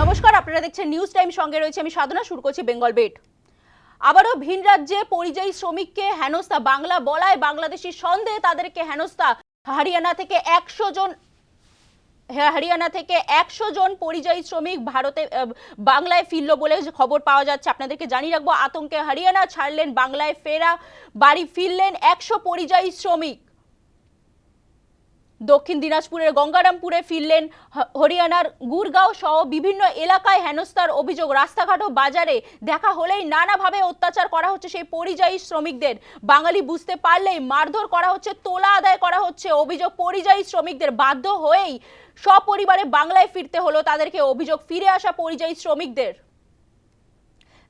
নমস্কার আপনারা দেখছেন নিউজ টাইম সঙ্গে রয়েছে আমি সাধনা শুরু করছি বেঙ্গল বেট আবারও ভিন রাজ্যে পরিযায়ী শ্রমিককে হেনস্থা বাংলা বলায় বাংলাদেশি সন্দেহে তাদেরকে হেনস্থা। হরিয়ানা থেকে একশো জন হ্যাঁ, হরিয়ানা থেকে একশো জন পরিযায়ী শ্রমিক ভারতে বাংলায় ফিরল বলে খবর পাওয়া যাচ্ছে। আপনাদেরকে জানিয়ে রাখব আতঙ্কে হরিয়ানা ছাড়লেন বাংলায় ফেরা বাড়ি ফিরলেন একশো পরিযায়ী শ্রমিক। দক্ষিণ দিনাজপুরের গঙ্গারামপুরে ফিরলেন হরিয়ানার গুরগাঁও সহ বিভিন্ন এলাকায় হেনস্থার অভিযোগ। রাস্তাঘাট ও বাজারে দেখা হলেই নানাভাবে অত্যাচার করা হচ্ছে সেই পরিযায়ী শ্রমিকদের। বাঙালি বুঝতে পারলেই মারধর করা হচ্ছে, তোলা আদায় করা হচ্ছে অভিযোগ পরিযায়ী শ্রমিকদের। বাধ্য হয়েই সপরিবারে বাংলায় ফিরতে হলো তাদেরকে। অভিযোগ, ফিরে আসা পরিযায়ী শ্রমিকদের।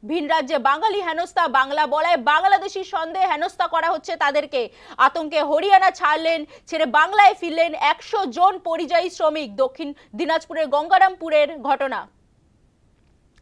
ভিন রাজ্যে বাঙালি হেনস্থা, বাংলা বলায় বাংলাদেশি সন্দেহে হেনস্থা করা হচ্ছে তাদেরকে। আতঙ্কে হরিয়ানা ছাড়লেন, ছেড়ে বাংলায় ফিরলেন একশো জন পরিযায়ী শ্রমিক। দক্ষিণ দিনাজপুরের গঙ্গারামপুরের ঘটনা।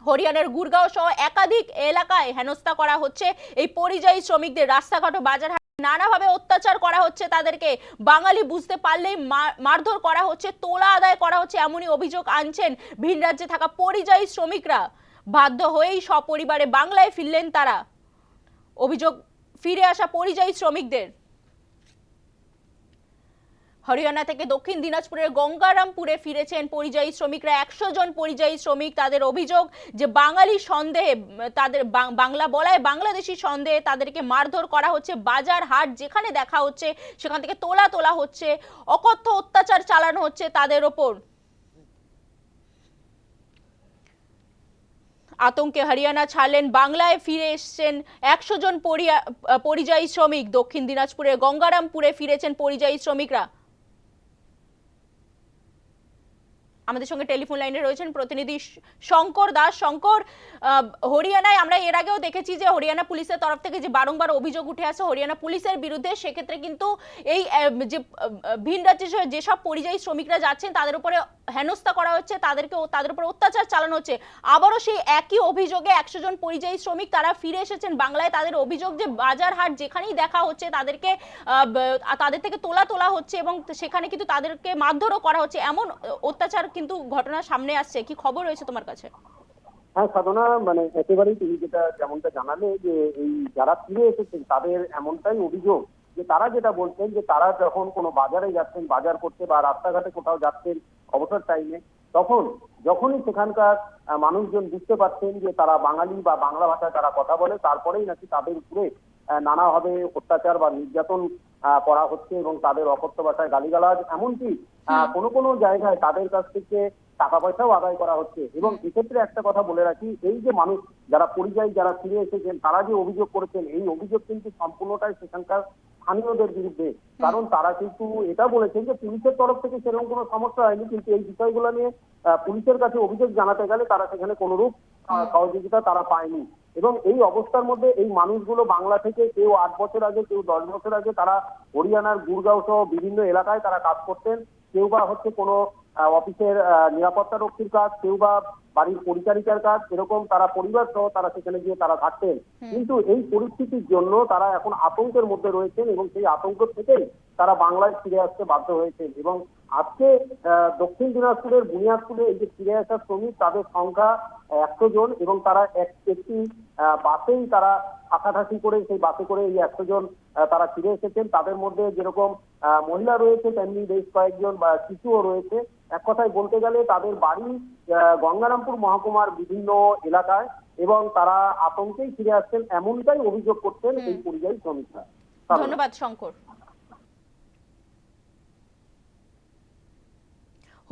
হরিয়ানার গুরগাঁও সহ একাধিক এলাকায় হেনস্থা করা হচ্ছে। এই পরিযায়ী শ্রমিকদের রাস্তাঘাট ও বাজার নানাভাবে অত্যাচার করা হচ্ছে তাদেরকে। বাঙালি বুঝতে পারলেই মার- মারধর করা হচ্ছে, তোলা আদায় করা হচ্ছে এমনই অভিযোগ আনছেন ভিন রাজ্যে থাকা পরিযায়ী শ্রমিকরা। বাধ্য হয়েই সপরিবারে বাংলায় ফিরলেন তারা। অভিযোগ, ফিরে আসা পরিযায়ী শ্রমিকদের। হরিয়ানা থেকে দক্ষিণ দিনাজপুরের গঙ্গারামপুরে ফিরেছেন পরিযায়ী শ্রমিকরা। একশো জন পরিযায়ী শ্রমিক তাদের অভিযোগ যে বাঙালি সন্দেহে, তাদের বাংলা বলায় বাংলাদেশি সন্দেহে তাদেরকে মারধর করা হচ্ছে বাজার হাট, যেখানে দেখা হচ্ছে সেখান থেকে তোলা তোলা হচ্ছে, অকথ্য অত্যাচার চালানো হচ্ছে তাদের ওপর। আতঙ্কে হরিয়ানা ছাড়লেন, বাংলায় ফিরে এসছেন একশো জন পরিয়া- পরিযায়ী শ্রমিক। দক্ষিণ দিনাজপুরের গঙ্গারামপুরে ফিরেছেন পরিযায়ী শ্রমিকরা। আমাদের সঙ্গে টেলিফোন লাইনে রয়েছেন প্রতিনিধি শঙ্কর দাস। শঙ্কর হরিয়ানায় আমরা এর আগেও দেখেছি যে হরিয়ানা পুলিশের তরফ থেকে যে বারংবার অভিযোগ উঠে আসে হরিয়ানা পুলিশের বিরুদ্ধে, সেক্ষেত্রে কিন্তু এই যে ভিন রাজ্যে যেসব পরিযায়ী শ্রমিকরা যাচ্ছেন, তাদের উপরে হেনস্থা করা হচ্ছে, তাদেরকে তাদের উপর অত্যাচার চালানো হচ্ছে। আবারও সেই একই অভিযোগে একশো জন পরিযায়ী শ্রমিক তারা ফিরে এসেছেন বাংলায়। তাদের অভিযোগ যে বাজার হাট যেখানেই দেখা হচ্ছে, তাদেরকে তাদের থেকে তোলা তোলা হচ্ছে এবং সেখানে কিন্তু তাদেরকে মারধরও করা হচ্ছে। এমন অত্যাচার কিন্তু ঘটনা সামনে আসছে। কি খবর রয়েছে তোমার কাছে? হ্যাঁ সাধনা মানে একেবারেই তুমি যেটা, যেমনটা জানালে যে এই যারা ফিরে এসেছেন, তাদের এমনটাই অভিযোগ যে তারা যেটা বলছেন যে তারা যখন কোনো বাজারে যাচ্ছেন, বাজার করতে বা রাস্তাঘাটে কোথাও যাচ্ছেন অবসর টাইমে তখন যখনই সেখানকার মানুষজন বুঝতে পারছেন যে তারা বাঙালি বা বাংলা ভাষায় তারা কথা বলে, তারপরেই নাকি তাদের উপরে নানাভাবে অত্যাচার বা নির্যাতন করা হচ্ছে এবং তাদের অকথ্য ভাষায় গালিগালাজ এমনকি কোনো কোনো জায়গায় তাদের কাছ থেকে টাকা পয়সাও আদায় করা হচ্ছে। এবং এক্ষেত্রে একটা কথা বলে রাখি এই যে মানুষ যারা পরিযায়ী যারা ফিরে এসেছেন তারা যে অভিযোগ করেছেন এই অভিযোগ কিন্তু সম্পূর্ণটাই সেখানকার স্থানীয়দের বিরুদ্ধে। কারণ তারা কিন্তু এটা বলেছেন যে পুলিশের তরফ থেকে সেরকম কোনো সমস্যা হয়নি কিন্তু এই বিষয়গুলো নিয়ে আহ, পুলিশের কাছে অভিযোগ জানাতে গেলে তারা সেখানে কোনোরূপ সহযোগিতা তারা পায়নি। এবং এই অবস্থার মধ্যে এই মানুষগুলো বাংলা থেকে কেউ আট বছর আগে কেউ দশ বছর আগে তারা হরিয়ানার গুরগাঁও সহ বিভিন্ন এলাকায় তারা কাজ করতেন। কেউ বা হচ্ছে কোনো অফিসের নিরাপত্তা রক্ষীর কাজ কেউ বা বাড়ির পরিচারিকার কাজ এরকম তারা পরিবার সহ তারা সেখানে গিয়ে তারা থাকতেন। কিন্তু এই পরিস্থিতির জন্য তারা এখন আতঙ্কের মধ্যে রয়েছেন এবং সেই আতঙ্ক থেকেই তারা বাংলায় ফিরে আসতে বাধ্য হয়েছে এবং আজকে দক্ষিণ দিনাজপুরের বুনিয়াদপুরে এই যে ফিরে আসা শ্রমিক তাদের সংখ্যা একশো জন এবং তারা এক- একটি বাসেই তারা ঠাকাঠাকি করে সেই বাসে করে এই একশো জন তারা ফিরে এসেছেন। তাদের মধ্যে যেরকম মহিলা রয়েছে তেমনি বেশ কয়েকজন বা শিশুও রয়েছে। এক কথায় বলতে গেলে তাদের বাড়ি গঙ্গারামপুর মহকুমার বিভিন্ন এলাকায় এবং তারা আতঙ্কেই ফিরে আসছেন এমনটাই অভিযোগ করছেন এই পরিযায়ী শ্রমিকরা। ধন্যবাদ শঙ্কর।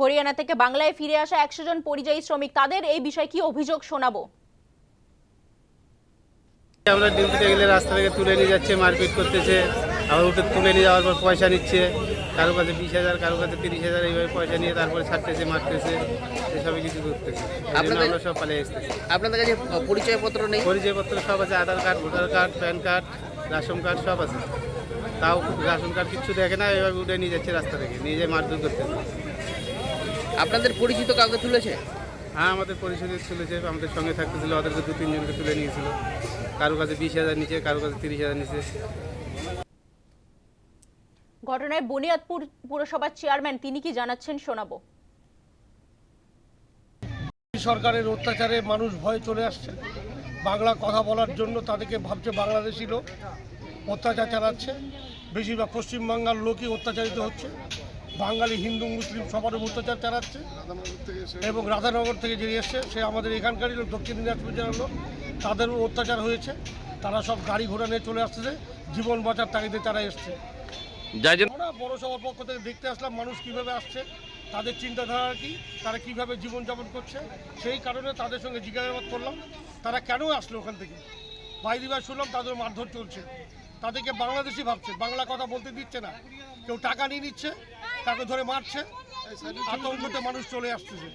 হরিয়ানা থেকে বাংলায় ফিরে আসা একশো জন পরিযায়ী শ্রমিক তাদের এই বিষয়ে কি অভিযোগ শোনাবো? আমরা ডিউটিতে গেলে রাস্তা থেকে তুলে নিয়ে যাচ্ছে মারপিট করতেছে আবার উঠে তুলে নিয়ে যাওয়ার পর পয়সা নিচ্ছে। কারও কাছে বিশ হাজার কারও কাছে তিরিশ হাজার এইভাবে পয়সা নিয়ে তারপরে ছাড়তেছে মারতেছে এসবই কিছু করতেছে। আপনাদের- আমরা সব পালিয়ে আসতেছি। আপনাদের কাছে পরিচয়পত্র নেই? পরিচয়পত্র সব আছে Aadhaar card voter card PAN card ration card সব আছে। তাও রেশন কার্ড কিচ্ছু দেখে না এভাবে উঠে নিয়ে যাচ্ছে রাস্তা থেকে নিয়ে যায় মারধর করতেছে। আপনাদের পরিচিত কাউকে তুলেছে? হ্যাঁ আমাদের পরিষদে তুলেছে আমাদের সঙ্গে থাকতে থাকতেছিল ওদেরকে দু তিনজনকে তুলে নিয়েছিল। কারও কাছে বিশ হাজার নিচে কারও কাছে তিরিশ হাজার নিচে। ঘটনায় বুনিয়াদপুর পুরসভার চেয়ারম্যান তিনি কি জানাচ্ছেন শোনাবো। সরকারের অত্যাচারে মানুষ ভয়ে চলে আসছে। বাংলা কথা বলার জন্য তাদেরকে ভাবছে বাংলাদেশি লোক অত্যাচার চালাচ্ছে। বেশিরভাগ পশ্চিমবাংলার লোকই অত্যাচারিত হচ্ছে। বাঙালি হিন্দু মুসলিম সবার অত্যাচার চালাচ্ছে। এবং রাধানগর থেকে যে এসছে সে আমাদের এখানকারই লোক দক্ষিণ দিনাজপুর জেলার লোক তাদেরও অত্যাচার হয়েছে। তারা সব গাড়ি ঘোড়া নিয়ে চলে আসতেছে। জীবন বাঁচার তাগিদে তারা এসছে। আমরা বড় সবার পক্ষ থেকে দেখতে আসলাম মানুষ কীভাবে আসছে তাদের চিন্তাধারা কি তারা কীভাবে জীবনযাপন করছে সেই কারণে তাদের সঙ্গে জিজ্ঞাসাবাদ করলাম। তারা কেন আসলো ওখান থেকে? বাইরে শুনলাম তাদের মারধর চলছে। তাদেরকে বাংলাদেশি ভাবছে। বাংলা কথা বলতে দিচ্ছে না। কেউ টাকা নিয়ে নিচ্ছে, তাকে ধরে মারছে, আতঙ্কতে মানুষ চলে আসতেছে।